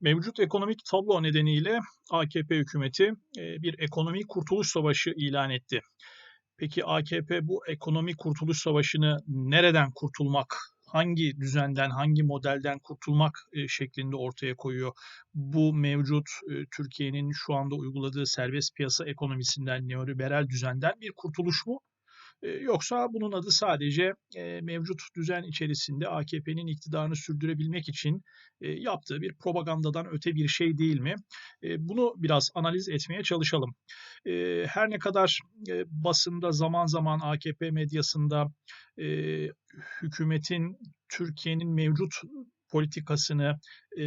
Mevcut ekonomik tablo nedeniyle AKP hükümeti e, bir ekonomi kurtuluş savaşı ilan etti. Peki AKP bu ekonomi kurtuluş savaşını nereden kurtulmak, hangi düzenden, hangi modelden kurtulmak e, şeklinde ortaya koyuyor? Bu mevcut e, Türkiye'nin şu anda uyguladığı serbest piyasa ekonomisinden, neoliberal düzenden bir kurtuluş mu? Yoksa bunun adı sadece mevcut düzen içerisinde AKP'nin iktidarını sürdürebilmek için yaptığı bir propagandadan öte bir şey değil mi? Bunu biraz analiz etmeye çalışalım. Her ne kadar basında zaman zaman AKP medyasında hükümetin Türkiye'nin mevcut politikasını, e,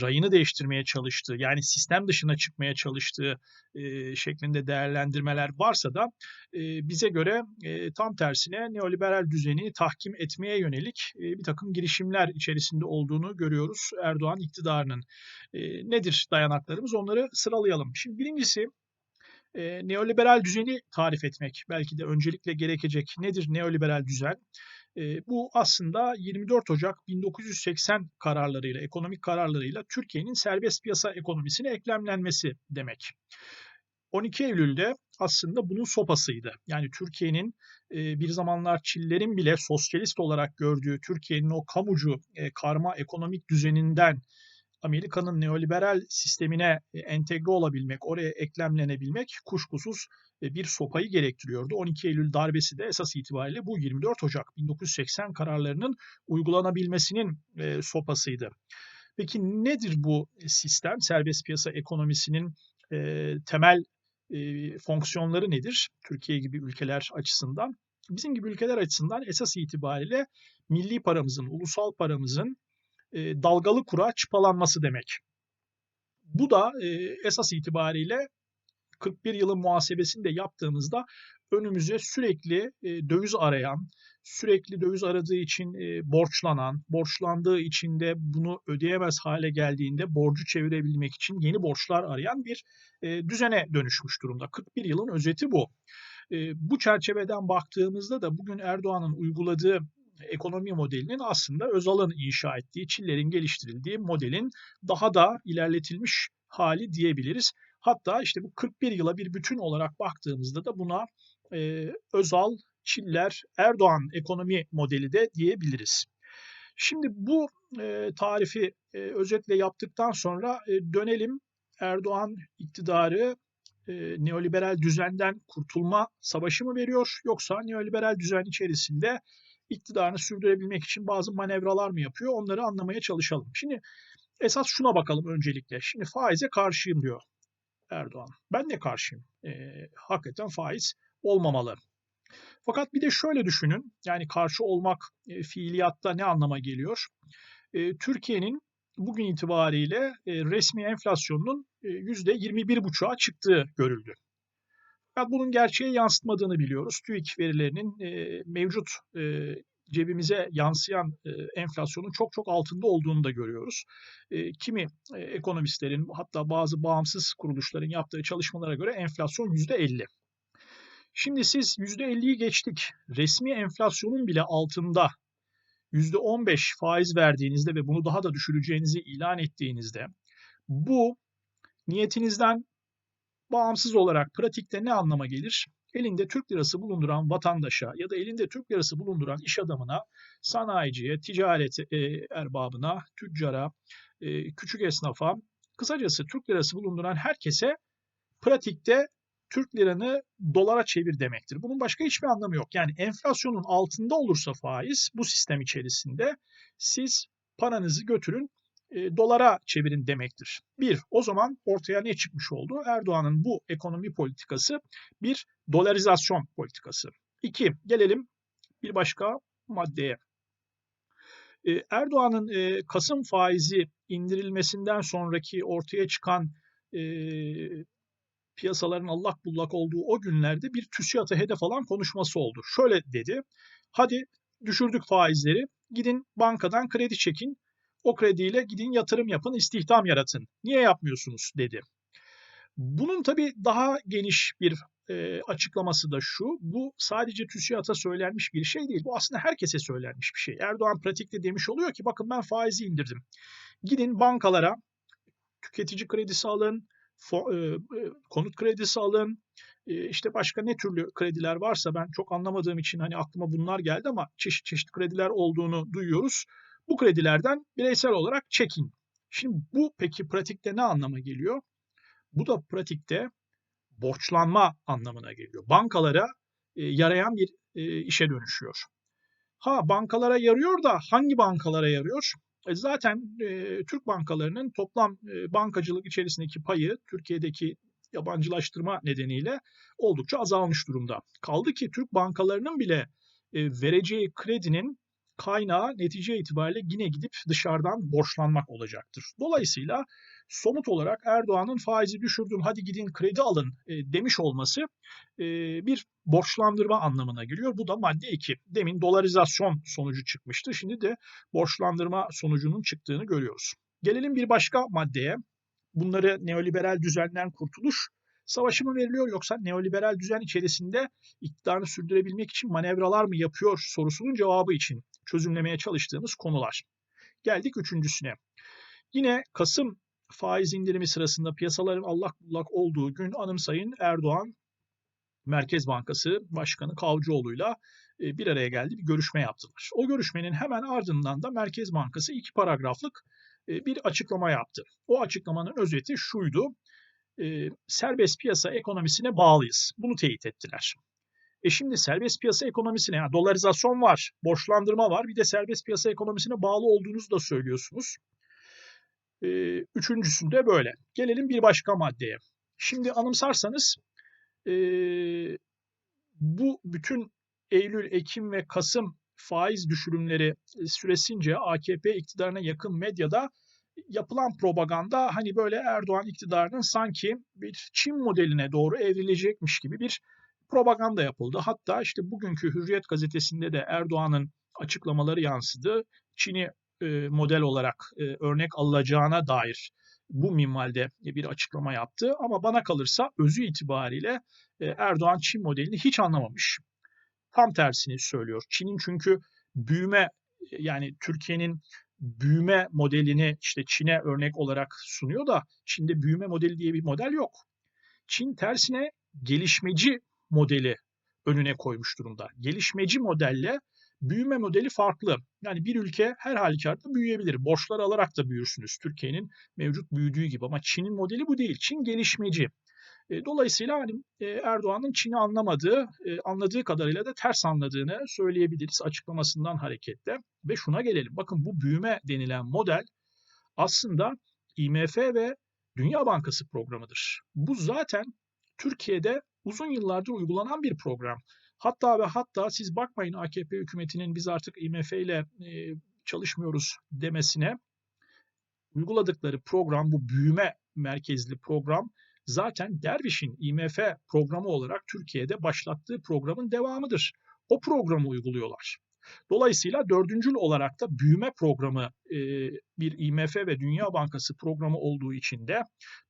rayını değiştirmeye çalıştığı, yani sistem dışına çıkmaya çalıştığı e, şeklinde değerlendirmeler varsa da e, bize göre e, tam tersine neoliberal düzeni tahkim etmeye yönelik e, bir takım girişimler içerisinde olduğunu görüyoruz Erdoğan iktidarının. E, nedir dayanaklarımız? Onları sıralayalım. Şimdi birincisi e, neoliberal düzeni tarif etmek belki de öncelikle gerekecek. Nedir neoliberal düzen? E, bu aslında 24 Ocak 1980 kararlarıyla, ekonomik kararlarıyla Türkiye'nin serbest piyasa ekonomisine eklemlenmesi demek. 12 Eylül'de aslında bunun sopasıydı. Yani Türkiye'nin e, bir zamanlar Çillerin bile sosyalist olarak gördüğü Türkiye'nin o kamucu e, karma ekonomik düzeninden Amerika'nın neoliberal sistemine entegre olabilmek, oraya eklemlenebilmek kuşkusuz bir sopayı gerektiriyordu. 12 Eylül darbesi de esas itibariyle bu 24 Ocak 1980 kararlarının uygulanabilmesinin e, sopasıydı. Peki nedir bu sistem? Serbest piyasa ekonomisinin temel fonksiyonları nedir? Türkiye gibi ülkeler açısından. Bizim gibi ülkeler açısından esas itibariyle milli paramızın, ulusal paramızın e, dalgalı kura çıpalanması demek. Bu da e, esas itibariyle 41 yılın muhasebesini de yaptığımızda önümüze sürekli e, döviz arayan, sürekli döviz aradığı için e, borçlanan, borçlandığı için de bunu ödeyemez hale geldiğinde borcu çevirebilmek için yeni borçlar arayan bir e, düzene dönüşmüş durumda. 41 yılın özeti bu. E, bu çerçeveden baktığımızda da bugün Erdoğan'ın uyguladığı ekonomi modelinin aslında Özal'ın inşa ettiği, Çiller'in geliştirildiği modelin daha da ilerletilmiş hali diyebiliriz. Hatta işte bu 41 yıla bir bütün olarak baktığımızda da buna e, Özal, Çiller, Erdoğan ekonomi modeli de diyebiliriz. Şimdi bu e, tarifi e, özetle yaptıktan sonra e, dönelim Erdoğan iktidarı e, neoliberal düzenden kurtulma savaşı mı veriyor yoksa neoliberal düzen içerisinde iktidarını sürdürebilmek için bazı manevralar mı yapıyor? Onları anlamaya çalışalım. Şimdi esas şuna bakalım öncelikle. Şimdi faize karşıyım diyor Erdoğan. Ben de karşıyım. E, hakikaten faiz olmamalı. Fakat bir de şöyle düşünün. Yani karşı olmak e, fiiliyatta ne anlama geliyor? E, Türkiye'nin bugün itibariyle e, resmi enflasyonunun e, %21,5'a çıktığı görüldü. Fakat bunun gerçeğe yansıtmadığını biliyoruz. TÜİK verilerinin e, mevcut e, cebimize yansıyan e, enflasyonun çok çok altında olduğunu da görüyoruz. E, kimi e, ekonomistlerin hatta bazı bağımsız kuruluşların yaptığı çalışmalara göre enflasyon %50. Şimdi siz %50'yi geçtik. Resmi enflasyonun bile altında %15 faiz verdiğinizde ve bunu daha da düşüreceğinizi ilan ettiğinizde bu niyetinizden bağımsız olarak pratikte ne anlama gelir? Elinde Türk lirası bulunduran vatandaşa ya da elinde Türk lirası bulunduran iş adamına, sanayiciye, ticaret e, erbabına, tüccara, e, küçük esnafa, kısacası Türk lirası bulunduran herkese pratikte Türk liranı dolara çevir demektir. Bunun başka hiçbir anlamı yok. Yani enflasyonun altında olursa faiz bu sistem içerisinde siz paranızı götürün e, dolara çevirin demektir. Bir, o zaman ortaya ne çıkmış oldu? Erdoğan'ın bu ekonomi politikası bir dolarizasyon politikası. İki, gelelim bir başka maddeye. E, Erdoğan'ın e, Kasım faizi indirilmesinden sonraki ortaya çıkan e, piyasaların allak bullak olduğu o günlerde bir TÜSİAD'a hedef alan konuşması oldu. Şöyle dedi, hadi düşürdük faizleri, gidin bankadan kredi çekin, o krediyle gidin yatırım yapın, istihdam yaratın. Niye yapmıyorsunuz dedi. Bunun tabii daha geniş bir e, açıklaması da şu. Bu sadece TÜSİAD'a söylenmiş bir şey değil. Bu aslında herkese söylenmiş bir şey. Erdoğan pratikte demiş oluyor ki bakın ben faizi indirdim. Gidin bankalara tüketici kredisi alın, fo eee, eee, konut kredisi alın, eee, işte başka ne türlü krediler varsa ben çok anlamadığım için, hani, aklıma bunlar geldi ama çeşit çeşit krediler olduğunu duyuyoruz. Bu kredilerden bireysel olarak çekin. Şimdi bu peki pratikte ne anlama geliyor? Bu da pratikte borçlanma anlamına geliyor. Bankalara, eee, yarayan bir, eee, işe dönüşüyor. Ha, bankalara yarıyor da hangi bankalara yarıyor? E, zaten, eee, Türk bankalarının toplam, eee, bankacılık içerisindeki payı Türkiye'deki yabancılaştırma nedeniyle oldukça azalmış durumda. Kaldı ki Türk bankalarının bile, eee, vereceği kredinin kaynağı netice itibariyle yine gidip dışarıdan borçlanmak olacaktır. Dolayısıyla somut olarak Erdoğan'ın faizi düşürdüm hadi gidin kredi alın, eee, demiş olması, eee, bir borçlandırma anlamına geliyor. Bu da madde 2. Demin dolarizasyon sonucu çıkmıştı. Şimdi de borçlandırma sonucunun çıktığını görüyoruz. Gelelim bir başka maddeye. Bunları neoliberal düzenden kurtuluş savaşı mı veriliyor yoksa neoliberal düzen içerisinde iktidarını sürdürebilmek için manevralar mı yapıyor sorusunun cevabı için çözümlemeye çalıştığımız konular. Geldik üçüncüsüne. Yine Kasım faiz indirimi sırasında piyasaların allak bullak olduğu gün anımsayın Erdoğan Merkez Bankası Başkanı Kavcıoğlu'yla e, bir araya geldi, bir görüşme yaptılar. O görüşmenin hemen ardından da Merkez Bankası iki paragraflık e, bir açıklama yaptı. O açıklamanın özeti şuydu, e, serbest piyasa ekonomisine bağlıyız. Bunu teyit ettiler. E şimdi serbest piyasa ekonomisine, yani dolarizasyon var, borçlandırma var, bir de serbest piyasa ekonomisine bağlı olduğunuzu da söylüyorsunuz. E, üçüncüsünde böyle. Gelelim bir başka maddeye. Şimdi anımsarsanız e, bu bütün Eylül, Ekim ve Kasım faiz düşürümleri süresince AKP iktidarına yakın medyada yapılan propaganda hani böyle Erdoğan iktidarının sanki bir Çin modeline doğru evrilecekmiş gibi bir propaganda yapıldı. Hatta işte bugünkü Hürriyet gazetesinde de Erdoğan'ın açıklamaları yansıdı. Çin'i e, model olarak e, örnek alınacağına dair bu minvalde bir açıklama yaptı. Ama bana kalırsa özü itibariyle e, Erdoğan Çin modelini hiç anlamamış. Tam tersini söylüyor. Çin'in çünkü büyüme yani Türkiye'nin büyüme modelini işte Çin'e örnek olarak sunuyor da Çin'de büyüme modeli diye bir model yok. Çin tersine gelişmeci modeli önüne koymuş durumda. Gelişmeci modelle büyüme modeli farklı. Yani bir ülke her halükarda büyüyebilir. Borçlar alarak da büyürsünüz. Türkiye'nin mevcut büyüdüğü gibi ama Çin'in modeli bu değil. Çin gelişmeci. E, dolayısıyla hani e, Erdoğan'ın Çin'i anlamadığı, e, anladığı kadarıyla da ters anladığını söyleyebiliriz açıklamasından hareketle. Ve şuna gelelim. Bakın bu büyüme denilen model aslında IMF ve Dünya Bankası programıdır. Bu zaten Türkiye'de uzun yıllardır uygulanan bir program. Hatta ve hatta siz bakmayın AKP hükümetinin biz artık IMF ile çalışmıyoruz demesine uyguladıkları program bu büyüme merkezli program zaten Derviş'in IMF programı olarak Türkiye'de başlattığı programın devamıdır. O programı uyguluyorlar. Dolayısıyla dördüncül olarak da büyüme programı e, bir IMF ve Dünya Bankası programı olduğu için de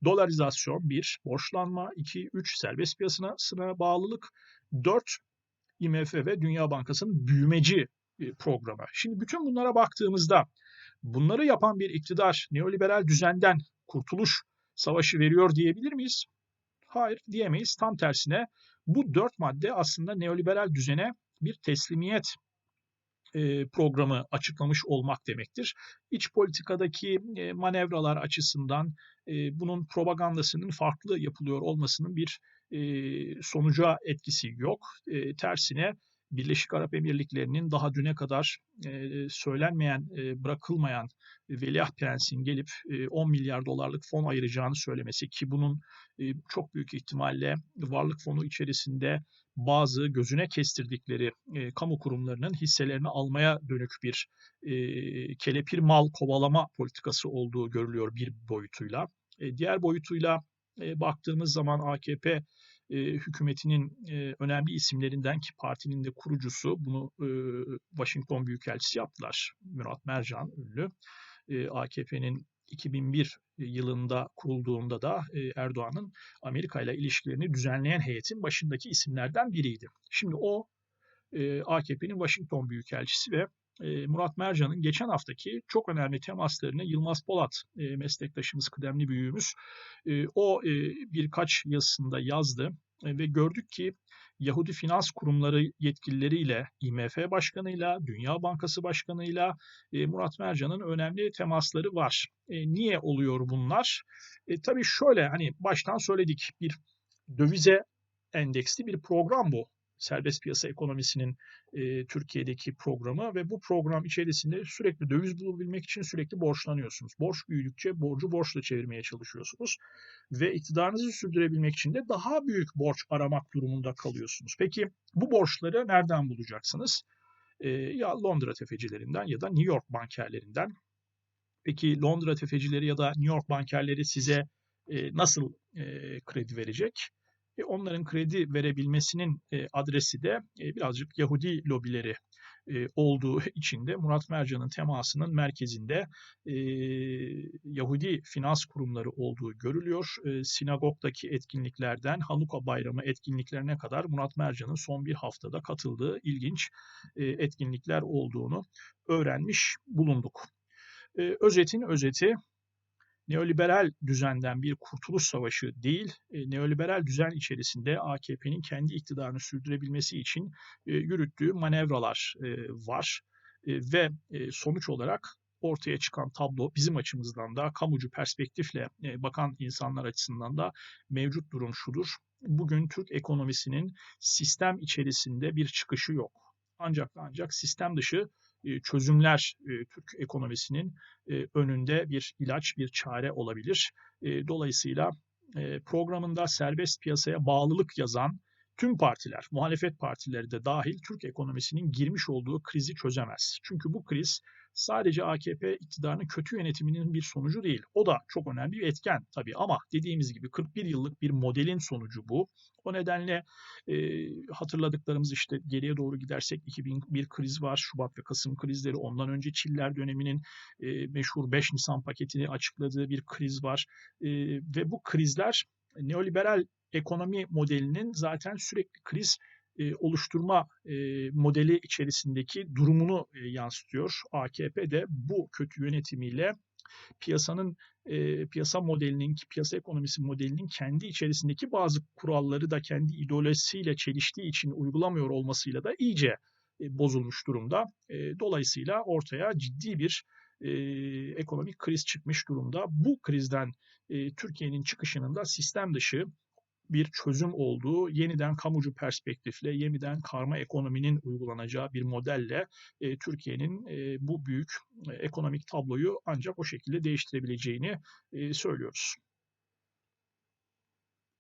dolarizasyon bir, borçlanma iki, üç serbest piyasasına bağlılık, dört IMF ve Dünya Bankası'nın büyümeci e, programı. Şimdi bütün bunlara baktığımızda bunları yapan bir iktidar neoliberal düzenden kurtuluş savaşı veriyor diyebilir miyiz? Hayır diyemeyiz. Tam tersine bu dört madde aslında neoliberal düzene bir teslimiyet e, programı açıklamış olmak demektir. İç politikadaki e, manevralar açısından e, bunun propagandasının farklı yapılıyor olmasının bir sonuca etkisi yok. Tersine Birleşik Arap Emirlikleri'nin daha düne kadar söylenmeyen, bırakılmayan Veliaht Prens'in gelip 10 milyar dolarlık fon ayıracağını söylemesi ki bunun çok büyük ihtimalle varlık fonu içerisinde bazı gözüne kestirdikleri kamu kurumlarının hisselerini almaya dönük bir kelepir mal kovalama politikası olduğu görülüyor bir boyutuyla. diğer boyutuyla baktığımız zaman AKP e, hükümetinin e, önemli isimlerinden ki partinin de kurucusu bunu e, Washington Büyükelçisi yaptılar. Murat Mercan ünlü. E, AKP'nin 2001 yılında kurulduğunda da Erdoğan'ın Amerika ile ilişkilerini düzenleyen heyetin başındaki isimlerden biriydi. Şimdi o AKP'nin Washington Büyükelçisi ve Murat Mercan'ın geçen haftaki çok önemli temaslarını Yılmaz Polat, eee, meslektaşımız, kıdemli büyüğümüz, eee, o, eee, birkaç yazısında yazdı, ve gördük ki Yahudi finans kurumları yetkilileriyle, IMF başkanıyla, Dünya Bankası başkanıyla, Murat Mercan'ın önemli temasları var. Niye oluyor bunlar? E, tabii şöyle, hani, baştan söyledik, bir dövize endeksli bir program bu. Serbest piyasa ekonomisinin, eee, Türkiye'deki programı ve bu program içerisinde sürekli döviz bulabilmek için sürekli borçlanıyorsunuz. Borç büyüdükçe borcu borçla çevirmeye çalışıyorsunuz ve iktidarınızı sürdürebilmek için de daha büyük borç aramak durumunda kalıyorsunuz. Peki bu borçları nereden bulacaksınız? Eee, ya Londra tefecilerinden ya da New York bankerlerinden. Peki Londra tefecileri ya da New York bankerleri size, eee, nasıl, eee, kredi verecek? E, onların kredi verebilmesinin, eee, adresi de, eee, birazcık Yahudi lobileri, olduğu için de Murat Mercan'ın temasının merkezinde, Yahudi finans kurumları olduğu görülüyor. Sinagogdaki etkinliklerden Hanuka Bayramı etkinliklerine kadar Murat Mercan'ın son bir haftada katıldığı ilginç, etkinlikler olduğunu öğrenmiş bulunduk. Özetin özeti, neoliberal düzenden bir kurtuluş savaşı değil, eee, neoliberal düzen içerisinde AKP'nin kendi iktidarını sürdürebilmesi için, eee, yürüttüğü manevralar, eee, var, ve, sonuç olarak ortaya çıkan tablo bizim açımızdan da kamucu perspektifle, bakan insanlar açısından da mevcut durum şudur: Bugün Türk ekonomisinin sistem içerisinde bir çıkışı yok. Ancak ancak sistem dışı, çözümler, eee, Türk ekonomisinin, eee, önünde bir ilaç, bir çare olabilir. Dolayısıyla, programında serbest piyasaya bağlılık yazan tüm partiler, muhalefet partileri de dâhil Türk ekonomisinin girmiş olduğu krizi çözemez. Çünkü bu kriz sadece AKP iktidarının kötü yönetiminin bir sonucu değil. O da çok önemli bir etken tabii ama dediğimiz gibi 41 yıllık bir modelin sonucu bu. O nedenle, eee, hatırladıklarımız, işte, geriye doğru gidersek 2001 krizi var, Şubat ve Kasım krizleri, ondan önce Çiller döneminin, eee, meşhur 5 Nisan paketini açıkladığı bir kriz var, eee, ve bu krizler neoliberal ekonomi modelinin zaten sürekli kriz, eee, oluşturma, eee, modeli içerisindeki durumunu, eee, yansıtıyor. AKP de bu kötü yönetimiyle piyasanın, eee, piyasa modelinin, piyasa ekonomisi modelinin kendi içerisindeki bazı kuralları da kendi ideolojisiyle çeliştiği için uygulamıyor olmasıyla da iyice, eee, bozulmuş durumda. Eee, dolayısıyla ortaya ciddi bir, eee, ekonomik kriz çıkmış durumda. Bu krizden, eee, Türkiye'nin çıkışının da sistem dışı bir çözüm olduğu, yeniden kamucu perspektifle, yeniden karma ekonominin uygulanacağı bir modelle, eee, Türkiye'nin, eee, bu büyük, eee, ekonomik tabloyu ancak o şekilde değiştirebileceğini, eee, söylüyoruz.